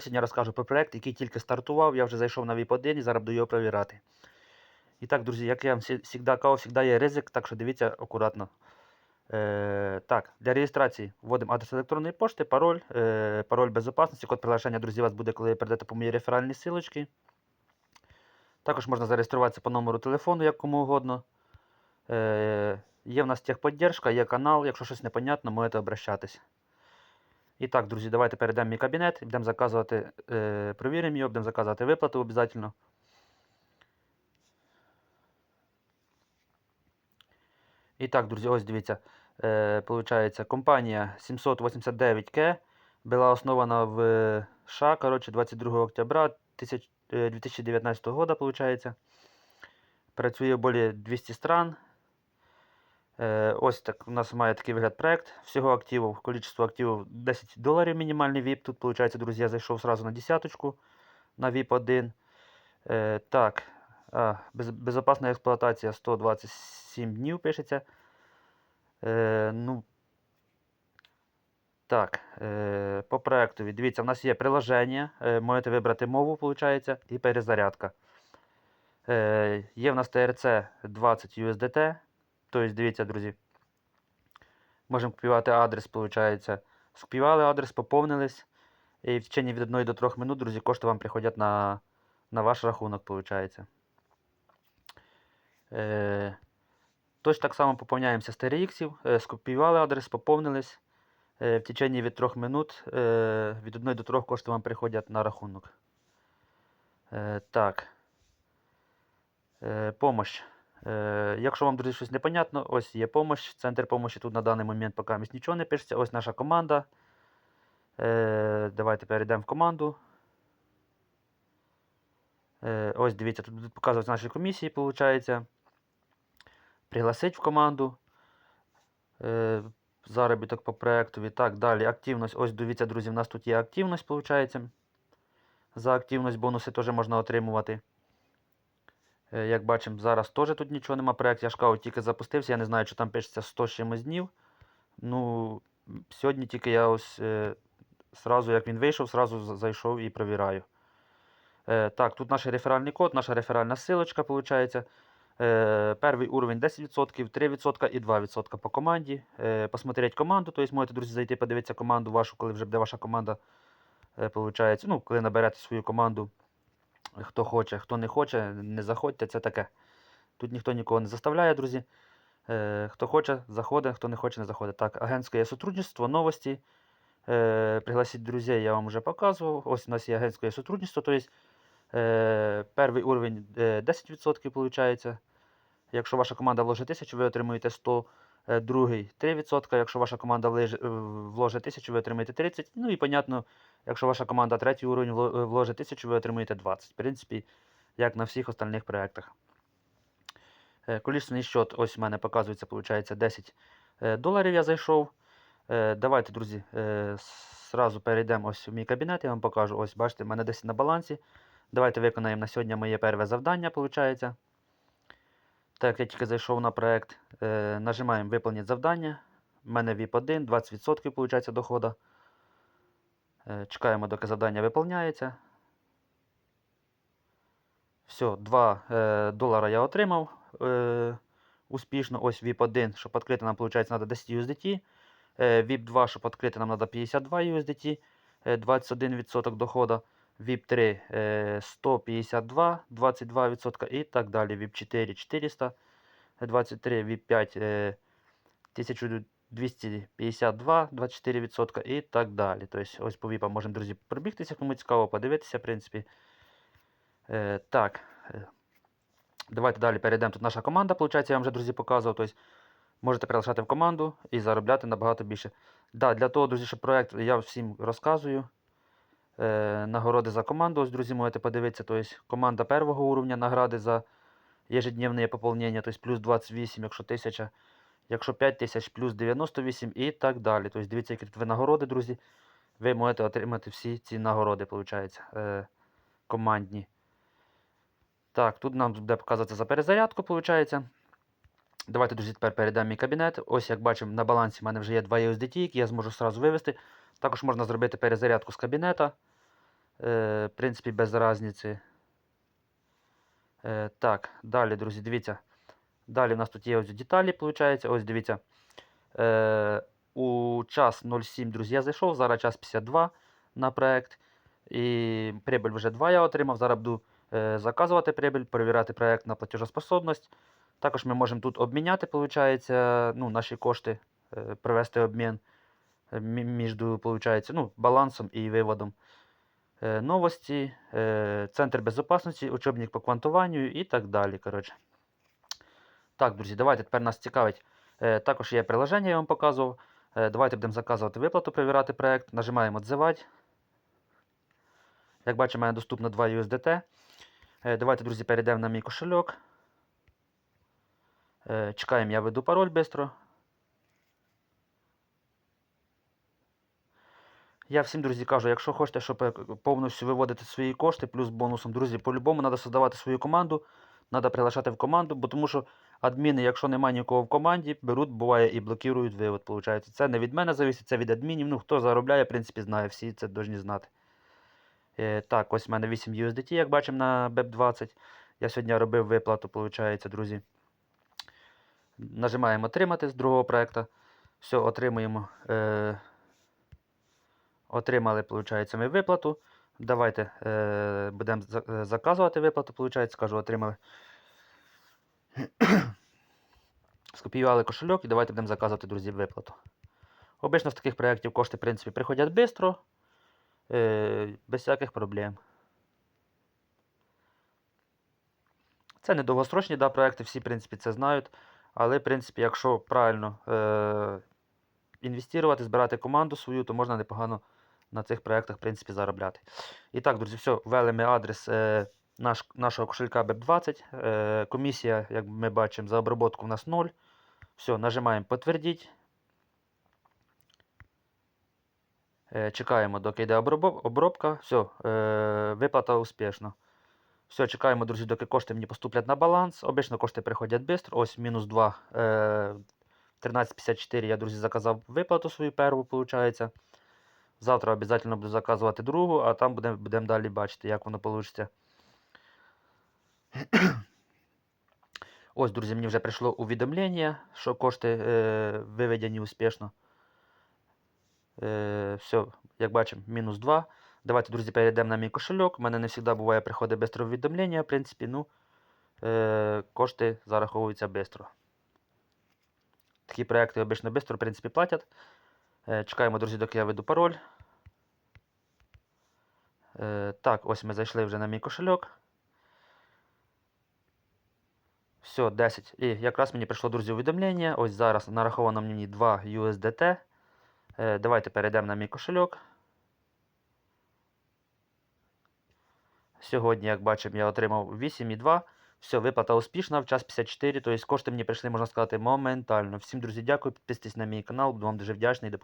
Сьогодні розкажу про проект, який тільки стартував. Я вже зайшов на VIP1 і зараз буду його перевіряти. І так, друзі, як я вам завжди кажу, завжди є ризик, так що дивіться акуратно. Е, так, для реєстрації вводимо адрес електронної пошти, пароль, е, пароль безпечності, код приглашення, друзі, вас буде, коли ви перейдете по моїй реферальній силочці. Також можна зареєструватися по номеру телефону, як кому угодно. Е, є в нас техподдержка, є канал, якщо щось непонятно, можете обращатись. І так, друзі, давайте перейдемо в мій кабінет, будемо заказувати, е, провіримо його, будемо заказувати виплату обов'язково. І так, друзі, ось дивіться. Е, получається, компанія 789К була основана в США, коротше, 22 октября 1000, е, 2019 года, получається. Працює в более 200 стран. Е, ось так у нас має такий вигляд проект. Всього активів, количество активів 10 доларів мінімальний VIP. Тут, виходить, друзі, я зайшов сразу на десяточку на VIP 1. Е, так, а, експлуатація 127 днів пишеться. Е, ну, так, по проектові. Дивіться, в нас є приложення. Е, можете вибрати мову, виходить, і перезарядка. Є в нас TRC 20 USDT. Тобто, дивіться, друзі. Можемо копіювати адрес, виходить. Скопіювали адрес, поповнились. І в течение від 1 до 3 минут, друзі, кошти вам приходять на, на ваш рахунок, виходить. Е, Тож так само поповняємося з TRX, е, скопіювали адрес, поповнились. Е, в течение від 3 минут е, від 1 до 3 кошти вам приходять на рахунок. Е, так. Е, помощь. Е, якщо вам, друзі, щось непонятно, ось є помощь. Центр помощі тут на даний момент поки нічого не пишеться. Ось наша команда. Е, давайте перейдемо в команду. Е, ось дивіться, тут будуть показувати наші комісії, виходить. Пригласить в команду. Заробіток по проекту. Так, далі активність. Ось дивіться, друзі, в нас тут є активність, виходить. За активність бонуси теж можна отримувати. Е, Як бачимо, зараз теж тут нічого нема. Проект я ж кажу, тільки запустився. Я не знаю, що там пишеться 100 з чимось днів. Ну, сьогодні тільки я ось е, сразу, як він вийшов, сразу зайшов і перевіряю. Е, так, тут наш реферальний код, наша реферальна силочка, виходить. Е, перший уровень 10%, 3% і 2% по команді. Е, посмотреть команду, тобто можете, друзі, зайти, подивитися команду вашу, коли вже буде ваша команда. Е, ну, коли наберете свою команду. Хто хоче, хто не хоче, не заходьте, це таке. Тут ніхто нікого не заставляє, друзі. Е, хто хоче, заходить, хто не хоче, не заходить. Так, агентське сотрудничество, новості. Е, пригласіть друзей, я вам вже показував. Ось у нас є агентське сотрудничество, тобто е, перший уровень е, 10% виходить. Якщо ваша команда вложить 1000, ви отримуєте 100. Е, Другий 3%. Якщо ваша команда е, вложить 1000, ви отримаєте 30. Ну і понятно, якщо ваша команда третій уровень е, вложить 1000, ви отримуєте 20. В принципі, як на всіх остальних проєктах. Колісний счет, ось у мене показується, виходить, 10 е, доларів я зайшов. Давайте, друзі, зразу перейдемо ось в мій кабінет, я вам покажу. Ось, бачите, в мене 10 на балансі. Давайте виконаємо на сьогодні моє перше завдання, виходить. Так, я тільки зайшов на проект. Е, нажимаємо Виповнити завдання. У мене VIP 1, 20% виходить доходу. Е, чекаємо, доки завдання виповняється. Все, 2 е, долара я отримав е, успішно. Ось VIP 1, щоб відкрити нам, виходить, треба 10 USDT. Е, VIP 2, щоб відкрити нам треба 52 USDT, е, 21% доходу. VIP 3 е, 152, 22% і так далі. VIP 4 400, 23, VIP 5 е, 1252, 24% і так далі. Тобто ось по VIP можемо, друзі, пробігтися, кому цікаво, подивитися, в принципі. Е, так. е, Давайте далі перейдемо. Тут наша команда, виходить, я вам вже, друзі, показував. Тобто можете приглашати в команду і заробляти набагато більше. Да, для того, друзі, що проект я всім розказую. Е, нагороди за команду. Ось, друзі, можете подивитися. Тобто команда першого уровня награди за ежедневне поповнення, тобто плюс 28, якщо 1000, якщо 5000, плюс 98 і так далі. Тобто дивіться, які тут ви нагороди, друзі. Ви можете отримати всі ці нагороди, виходить, е, командні. Так, тут нам буде показувати за перезарядку, виходить. Давайте, друзі, тепер перейдемо мій кабінет. Ось, як бачимо, на балансі в мене вже є 2 USDT, які я зможу одразу вивести. Також можна зробити перезарядку з кабінета. Е, в принципі, без різниці. Е, так, далі, друзі, дивіться. Далі в нас тут є ось деталі, виходить. Ось дивіться. Е, у час 07, друзі, я зайшов, зараз час 52 на проект. І прибыль вже 2 я отримав. Зараз буду заказувати прибыль, перевіряти проект на платежоспособність. Також ми можемо тут обміняти, виходить, ну, наші кошти, провести обмін між получається, ну, балансом і виводом. Е, новості, е, центр безпечності, учебник по квантуванню і так далі. Коротше. Так, друзі, давайте тепер нас цікавить. Е, також є приложення, я вам показував. Давайте будемо заказувати виплату, перевіряти проект. Нажимаємо «Отзивати». Як бачимо, мене доступно 2 USDT. Давайте, друзі, перейдемо на мій кошельок. Чекаємо, я веду пароль швидко. Я всім, друзі, кажу, якщо хочете, щоб е, повністю виводити свої кошти, плюс бонусом, друзі, по-любому треба создавати свою команду, треба приглашати в команду, бо тому що адміни, якщо немає нікого в команді, беруть, буває і блокують вивод. Получається. Це не від мене зависить, це від адмінів. Ну, хто заробляє, в принципі, знає, всі це повинні знати. Е, так, ось в мене 8 USDT, як бачимо на BEP20. Я сьогодні робив виплату, виходить, друзі. Нажимаємо отримати з другого проекту. Все, отримуємо. Е, Отримали, виходить, ми виплату. Давайте е, будемо е, заказувати виплату, виходить, скажу, отримали. Скопіювали кошельок і давайте будемо заказувати, друзі, виплату. Обично з таких проєктів кошти, в принципі, приходять швидко, е, без всяких проблем. Це не довгострочні да, проекти, всі, в принципі, це знають. Але, в принципі, якщо правильно е, інвестувати, збирати команду свою, то можна непогано на цих проєктах, в принципі, заробляти. І так, друзі, все, ввели ми адрес е, наш, нашого кошелька BEP20. Е, комісія, як ми бачимо, за обробку у нас 0. Все, нажимаємо підтвердіть. Е, чекаємо, доки йде обробка. Все, е, виплата успішно. Все, чекаємо, друзі, доки кошти мені поступлять на баланс. Обично кошти приходять швидко. Ось мінус 2. Е, 13.54 я, друзі, заказав виплату свою перву, виходить. Завтра обов'язково буду заказувати другу, а там будемо будем далі бачити, як воно вийде. Ось, друзі, мені вже прийшло увідомлення, що кошти е, виведені успішно. Е, все, як бачимо, мінус 2. Давайте, друзі, перейдемо на мій кошельок. У мене не завжди буває приходить швидко увідомлення, в принципі, ну, е, кошти зараховуються швидко. Такі проекти обично швидко, в принципі, платять. Е, чекаємо, друзі, доки я веду пароль. Е, так, ось ми зайшли вже на мій кошельок. Все, 10. І якраз мені прийшло, друзі, увідомлення. Ось зараз нараховано мені 2 USDT. Е, давайте перейдемо на мій кошельок. Сьогодні, як бачимо, я отримав 8,2. Все, виплата успішна в час 54. Тобто кошти мені прийшли, можна сказати, моментально. Всім, друзі, дякую. Підписуйтесь на мій канал, буду вам дуже вдячний.